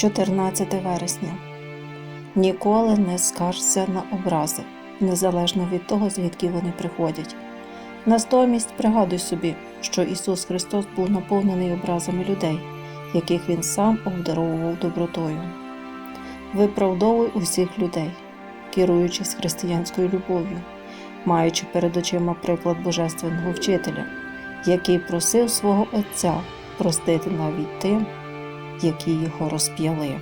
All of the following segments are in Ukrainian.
14 вересня. Ніколи не скаржся на образи, незалежно від того, звідки вони приходять. Натомість пригадуй собі, що Ісус Христос був наповнений образами людей, яких Він сам обдаровував добротою. Виправдовуй усіх людей, керуючись християнською любов'ю, маючи перед очима приклад Божественного вчителя, який просив свого Отця простити навіть тим, які його розп'яли.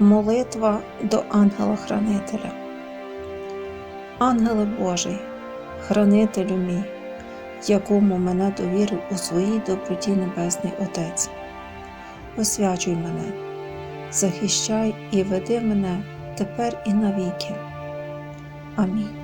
Молитва до ангела-хранителя. Ангеле Божий, хранителю мій, якому мене довірив у своїй доброті Небесний Отець. Освячуй мене, захищай і веди мене тепер і навіки. Амінь.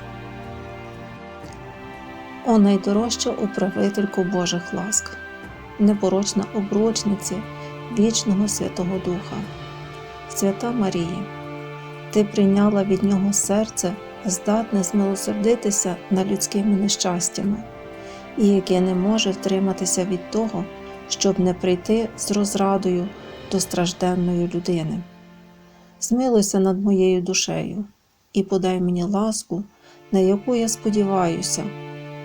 О найдорожча управительку Божих ласк, непорочна обручниця вічного Святого Духа, Свята Марія, Ти прийняла від Нього серце, здатне змилосердитися над людськими нещастями, і яке не може втриматися від того, щоб не прийти з розрадою до стражденної людини. Змилуйся над моєю душею і подай мені ласку, на яку я сподіваюся